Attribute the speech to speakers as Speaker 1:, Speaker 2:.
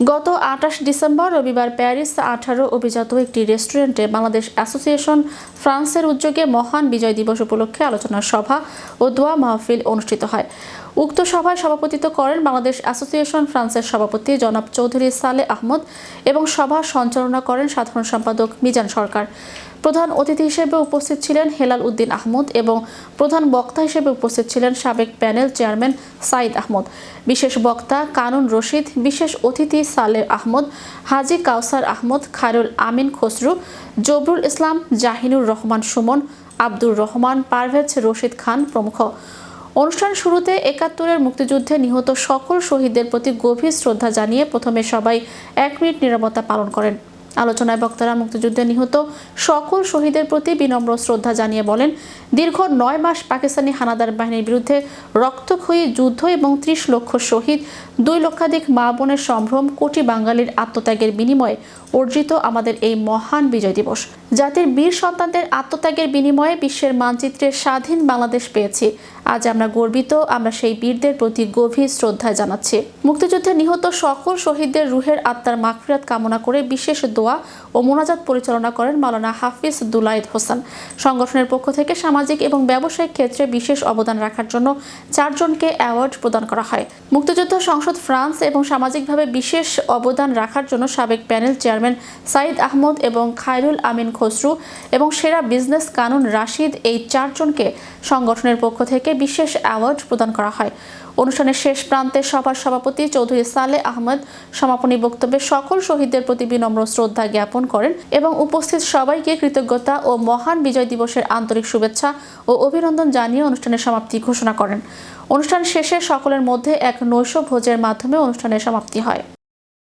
Speaker 1: গত আঠাশ ডিসেম্বর রবিবার প্যারিস আঠারো অভিজাত একটি রেস্টুরেন্টে বাংলাদেশ অ্যাসোসিয়েশন ফ্রান্সের উদ্যোগে মহান বিজয় দিবস উপলক্ষে আলোচনা সভা ও দোয়া মাহফিল অনুষ্ঠিত হয়। উক্ত সভায় সভাপতিত্ব করেন বাংলাদেশ অ্যাসোসিয়েশন ফ্রান্সের সভাপতি জনাব চৌধুরী সালে আহমদ এবং সভা সঞ্চালনা করেন সাধারণ সম্পাদক মিজান সরকার। প্রধান অতিথি হিসেবে উপস্থিত ছিলেন হেলাল উদ্দিন আহমদ এবং প্রধান বক্তা হিসেবে উপস্থিত ছিলেন সাবেক প্যানেল চেয়ারম্যান সাইদ আহমদ। বিশেষ বক্তা কানুন রশিদ, বিশেষ অতিথি সালে আহমদ, হাজি কাউসার আহমদ, খায়রুল আমিন খসরু, জবরুল ইসলাম, জাহিনুর রহমান সুমন, আব্দুর রহমান, পারভেজ রশিদ খান প্রমুখ। অনুষ্ঠান শুরুতে একাত্তরের মুক্তিযুদ্ধে নিহত সকল শহীদদের প্রতি গভীর শ্রদ্ধা জানিয়ে প্রথমে সবাই এক মিনিট নিরাপত্তা পালন করেন। আলোচনায় বক্তারা মুক্তিযুদ্ধে নিহত সকল শহীদের প্রতি বিনম্র শ্রদ্ধা জানিয়ে বলেন, দীর্ঘ নয় মাস পাকিস্তানি হানাদার বাহিনীর বিরুদ্ধে রক্তক্ষয়ী যুদ্ধ এবং ত্রিশ লক্ষ শহীদ, দুই লক্ষাধিক মা বোনের সম্ভ্রম কোটি বাঙালির আত্মত্যাগের বিনিময়ে অর্জিত আমাদের এই মহান বিজয় দিবস। জাতির বীর সন্তানদের আত্মত্যাগের বিনিময়ে বিশ্বের মানচিত্রে স্বাধীন বাংলাদেশ পেয়েছি। আজ আমরা গর্বিত, আমরা সেই বীরদের প্রতি গভীর শ্রদ্ধা জানাচ্ছি। মুক্তিযুদ্ধে নিহত সকল শহীদদের রুহের আত্মার মাগফিরাত কামনা করে বিশেষ দোয়া ও মোনাজাত পরিচালনা করেন মাওলানা হাফিজ দুলাইদ হোসেন। সংগঠনের পক্ষ থেকে সামাজিক এবং ব্যবসায়িক ক্ষেত্রে বিশেষ অবদান রাখার জন্য চারজনকে অ্যাওয়ার্ড প্রদান করা হয়। মুক্তিযুদ্ধ সংসদ ফ্রান্স এবং সামাজিকভাবে বিশেষ অবদান রাখার জন্য সাবেক প্যানেল চেয়ারম্যান সাইদ আহমদ এবং খায়রুল আমিন খসরু এবং সেরা বিজনেস কানুন রাশিদ এই চারজনকে সংগঠনের পক্ষ থেকে বিশেষ অ্যাওয়ার্ড প্রদান করা হয়। অনুষ্ঠানের শেষ প্রান্তে সভার সভাপতি চৌধুরী সালে আহমদ সমাপনী বক্তব্যে সকল শহীদদের প্রতি বিনম্র শ্রদ্ধা জ্ঞাপন করেন এবং উপস্থিত সবাইকে কৃতজ্ঞতা ও মহান বিজয় দিবসের আন্তরিক শুভেচ্ছা ও অভিনন্দন জানিয়ে অনুষ্ঠানের সমাপ্তি ঘোষণা করেন। অনুষ্ঠান শেষে সকলের মধ্যে এক নৈশ ভোজের মাধ্যমে অনুষ্ঠানের সমাপ্তি হয়।